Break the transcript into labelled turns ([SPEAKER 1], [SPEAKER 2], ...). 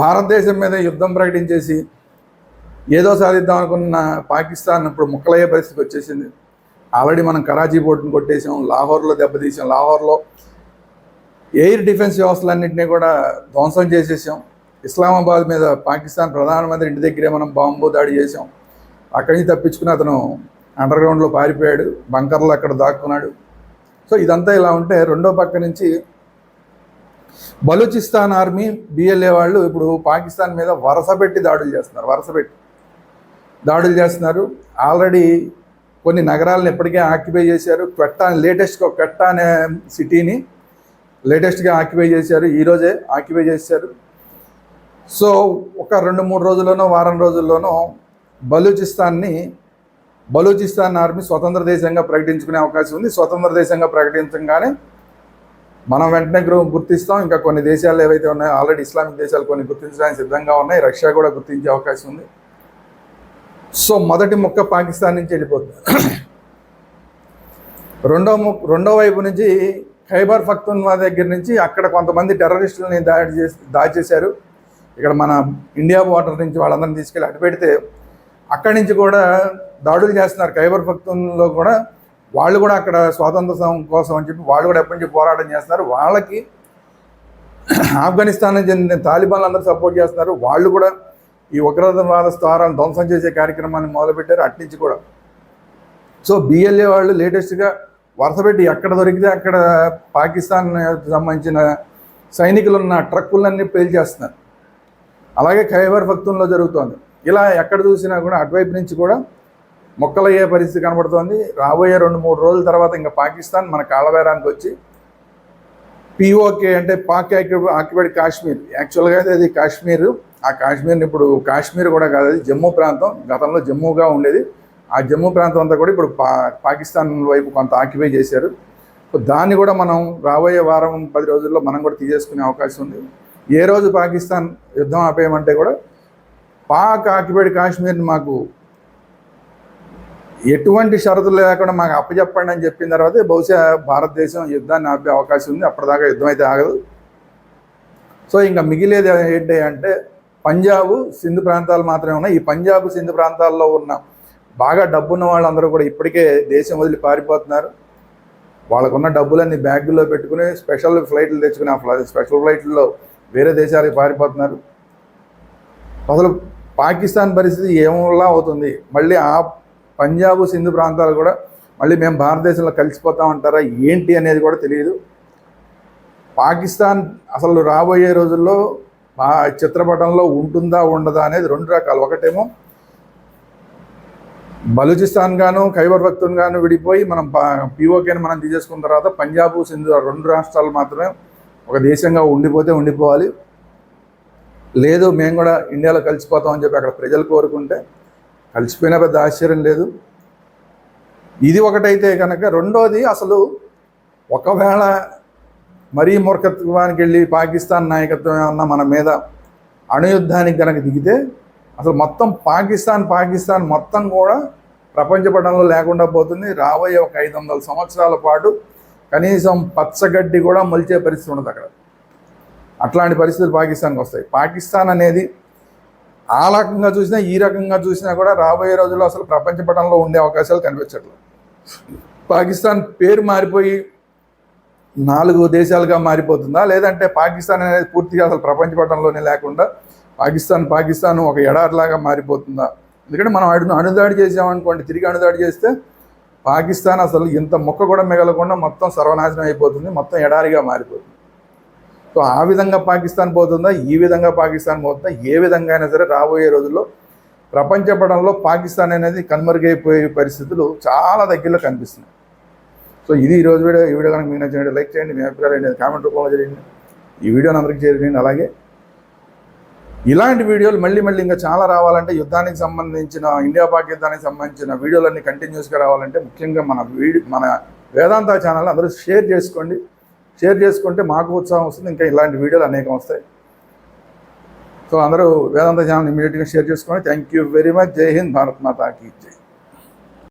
[SPEAKER 1] భారతదేశం మీద యుద్ధం ప్రకటించేసి ఏదో సాధిద్దాం అనుకున్న పాకిస్తాన్ ఇప్పుడు ముక్కలయ్యే పరిస్థితికి వచ్చేసింది. ఆల్రెడీ మనం కరాచీ పోర్టును కొట్టేసాం లాహోర్లో దెబ్బతీసాం లాహోర్లో ఎయిర్ డిఫెన్స్ వ్యవస్థలన్నింటినీ కూడా ధ్వంసం చేసేసాం. ఇస్లామాబాద్ మీద పాకిస్తాన్ ప్రధానమంత్రి ఇంటి దగ్గరే మనం బాంబు దాడి చేసాం అక్కడి నుంచి తప్పించుకుని అతను అండర్గ్రౌండ్లో పారిపోయాడు బంకర్లో అక్కడ దాక్కున్నాడు. సో ఇదంతా ఇలా ఉంటే రెండో పక్క నుంచి బలూచిస్తాన్ ఆర్మీ బిఎల్ఏ వాళ్ళు ఇప్పుడు పాకిస్తాన్ మీద వరస పెట్టి దాడులు చేస్తున్నారు వరస పెట్టి దాడులు చేస్తున్నారు. ఆల్రెడీ కొన్ని నగరాలను ఇప్పటికే ఆక్యుపై చేశారు. క్వెట్టా లేటెస్ట్గా క్వెట్టా అనే సిటీని లేటెస్ట్గా ఆక్యుపై చేశారు. ఈరోజే ఆక్యుపై చేశారు. సో ఒక రెండు మూడు రోజుల్లోనో వారం రోజుల్లోనో బలూచిస్తాన్ని బలూచిస్తాన్ ఆర్మీ స్వతంత్ర దేశంగా ప్రకటించుకునే అవకాశం ఉంది. స్వతంత్ర దేశంగా ప్రకటించగానే మనం వెంటనే గ్రూ గుర్తిస్తాం. ఇంకా కొన్ని దేశాలు ఏవైతే ఉన్నాయో ఆల్రెడీ ఇస్లామిక్ దేశాలు కొన్ని గుర్తించడానికి సిద్ధంగా ఉన్నాయి. రష్యా కూడా గుర్తించే అవకాశం ఉంది. సో మొదటి ముక్క పాకిస్తాన్ నుంచి వెళ్ళిపోతుంది. రెండో ము రెండో వైపు నుంచి ఖైబర్ ఫక్తున్వా దగ్గర నుంచి అక్కడ కొంతమంది టెర్రరిస్టులని దాడి చేసి దాడి చేశారు. ఇక్కడ మన ఇండియా బార్డర్ నుంచి వాళ్ళందరిని తీసుకెళ్ళి అటు పెడితే అక్కడి నుంచి కూడా దాడులు చేస్తున్నారు. ఖైబర్ ఫక్తున్లో కూడా వాళ్ళు కూడా అక్కడ స్వాతంత్ర కోసం అని చెప్పి వాళ్ళు కూడా ఎప్పటి నుంచి పోరాటం చేస్తున్నారు. వాళ్ళకి ఆఫ్ఘనిస్తాన్ చెందిన తాలిబాన్లు అందరూ సపోర్ట్ చేస్తున్నారు. వాళ్ళు కూడా ఈ ఉగ్రవాద స్థావరాలను ధ్వంసం చేసే కార్యక్రమాన్ని మొదలుపెట్టారు అట్నుంచి కూడా. సో బిఎల్ఏ వాళ్ళు లేటెస్ట్గా వరుసపెట్టి ఎక్కడ దొరికితే అక్కడ పాకిస్తాన్ సంబంధించిన సైనికులు ఉన్న ట్రక్కులన్నీ పేల్చేస్తున్నారు అలాగే ఖైబర్ భక్తుల్లో జరుగుతోంది. ఇలా ఎక్కడ చూసినా కూడా అటువైపు నుంచి కూడా మొక్కలయ్యే పరిస్థితి కనబడుతోంది. రాబోయే రెండు మూడు రోజుల తర్వాత ఇంకా పాకిస్తాన్ మన కాళ్ళబేరానికి వచ్చి పిఓకే అంటే పాక్ ఆక్యుపైడ్ కాశ్మీర్. యాక్చువల్గా అయితే అది కాశ్మీర్. ఆ కాశ్మీర్ని ఇప్పుడు కాశ్మీర్ కూడా కాదు అది జమ్మూ ప్రాంతం. గతంలో జమ్మూగా ఉండేది. ఆ జమ్మూ ప్రాంతం అంతా కూడా ఇప్పుడు పా పాకిస్తాన్ వైపు కొంత ఆక్యుపై చేశారు. దాన్ని కూడా మనం రాబోయే వారం పది రోజుల్లో మనం కూడా తీసేసుకునే అవకాశం ఉంది. ఏ రోజు పాకిస్తాన్ యుద్ధం ఆపేయమంటే కూడా పాక్ ఆక్యుపైడ్ కాశ్మీర్ని మాకు ఎటువంటి షరతులు లేకుండా మాకు అప్పచెప్పండి అని చెప్పిన తర్వాత బహుశా భారతదేశం యుద్ధాన్ని ఆపే అవకాశం ఉంది. అప్పటిదాకా యుద్ధం అయితే ఆగదు. సో ఇంకా మిగిలేది ఏంటి అంటే పంజాబ్ సింధు ప్రాంతాలు మాత్రమే ఉన్నాయి. ఈ పంజాబ్ సింధు ప్రాంతాల్లో ఉన్న బాగా డబ్బున్న వాళ్ళందరూ కూడా ఇప్పటికే దేశం వదిలి పారిపోతున్నారు. వాళ్ళకున్న డబ్బులన్నీ బ్యాగుల్లో పెట్టుకుని స్పెషల్ ఫ్లైట్లు తెచ్చుకుని ఆ స్పెషల్ ఫ్లైట్లలో వేరే దేశాలకు పారిపోతున్నారు. అసలు పాకిస్తాన్ పరిస్థితి ఏమోలా అవుతుంది. మళ్ళీ ఆ పంజాబ్ సింధు ప్రాంతాలు కూడా మళ్ళీ మేము భారతదేశంలో కలిసిపోతామంటారా ఏంటి అనేది కూడా తెలియదు పాకిస్తాన్ అసలు రాబోయే రోజుల్లో ఆ చిత్రపటంలో ఉంటుందా ఉండదా అనేది రెండు రకాలు. ఒకటేమో బలూచిస్తాన్ గాను ఖైబర్ భక్తున్ గాను విడిపోయి మనం పీఓకేని మనం తీసేసుకున్న తర్వాత పంజాబ్ సింధు రెండు రాష్ట్రాలు మాత్రమే ఒక దేశంగా ఉండిపోతే ఉండిపోవాలి. లేదు మేము కూడా ఇండియాలో కలిసిపోతామని చెప్పి అక్కడ ప్రజలు కోరుకుంటే కలిసిపోయినా పెద్ద ఆశ్చర్యం లేదు. ఇది ఒకటైతే కనుక రెండోది అసలు ఒకవేళ మరీ మూర్ఖత్వానికి వెళ్ళి పాకిస్తాన్ నాయకత్వం ఏమన్నా మన మీద అణుయుద్ధానికి కనుక దిగితే అసలు మొత్తం పాకిస్తాన్ పాకిస్తాన్ మొత్తం కూడా ప్రపంచ పటంలో లేకుండా పోతుంది. రాబోయే ఒక ఐదు వందల సంవత్సరాల పాటు కనీసం పచ్చగడ్డి కూడా మొలిచే పరిస్థితి ఉండదు అక్కడ. అట్లాంటి పరిస్థితులు పాకిస్తాన్కి వస్తాయి. పాకిస్తాన్ అనేది ఆ రకంగా చూసినా ఈ రకంగా చూసినా కూడా రాబోయే రోజుల్లో అసలు ప్రపంచ పటంలో ఉండే అవకాశాలు కనిపించట్లేదు. పాకిస్తాన్ పేరు మారిపోయి నాలుగు దేశాలుగా మారిపోతుందా? లేదంటే పాకిస్తాన్ అనేది పూర్తిగా అసలు ప్రపంచ పటంలోనే లేకుండా పాకిస్తాన్ పాకిస్తాన్ ఒక ఎడారిలాగా మారిపోతుందా? ఎందుకంటే మనం అడు అణుదాడి చేసామనుకోండి తిరిగి అణుదాడి చేస్తే పాకిస్తాన్ అసలు ఇంత మొక్క కూడా మిగలకుండా మొత్తం సర్వనాశనం అయిపోతుంది మొత్తం ఎడారిగా మారిపోతుంది. సో ఆ విధంగా పాకిస్తాన్ పోతుందా ఈ విధంగా పాకిస్తాన్ పోతుందా ఏ విధంగా అయినా సరే రాబోయే రోజుల్లో ప్రపంచ పటంలో పాకిస్తాన్ అనేది కనుమరుగైపోయే పరిస్థితులు చాలా దగ్గరలో కనిపిస్తున్నాయి. సో ఇది ఈరోజు వీడియో ఈ వీడియో కనుక మీకు నచ్చినట్టు లైక్ చేయండి మీ అభిప్రాయాలు ఏంటి కామెంట్ రూపంలో చేయండి ఈ వీడియోని అందరికీ చేయండి. అలాగే ఇలాంటి వీడియోలు మళ్ళీ మళ్ళీ ఇంకా చాలా రావాలంటే యుద్ధానికి సంబంధించిన ఇండియా పాకిస్తానికి సంబంధించిన వీడియోలన్నీ కంటిన్యూస్గా రావాలంటే ముఖ్యంగా మన వీడియో మన వేదాంత ఛానల్ అందరూ షేర్ చేసుకోండి. షేర్ చేసుకుంటే మాకు ఉత్సాహం వస్తుంది ఇంకా ఇలాంటి వీడియోలు అనేకం వస్తాయి. సో అందరూ వేదాంత ఛానల్ ఇమీడియట్గా షేర్ చేసుకోండి thank you very much Jai Hind Bharat మాతాకి జై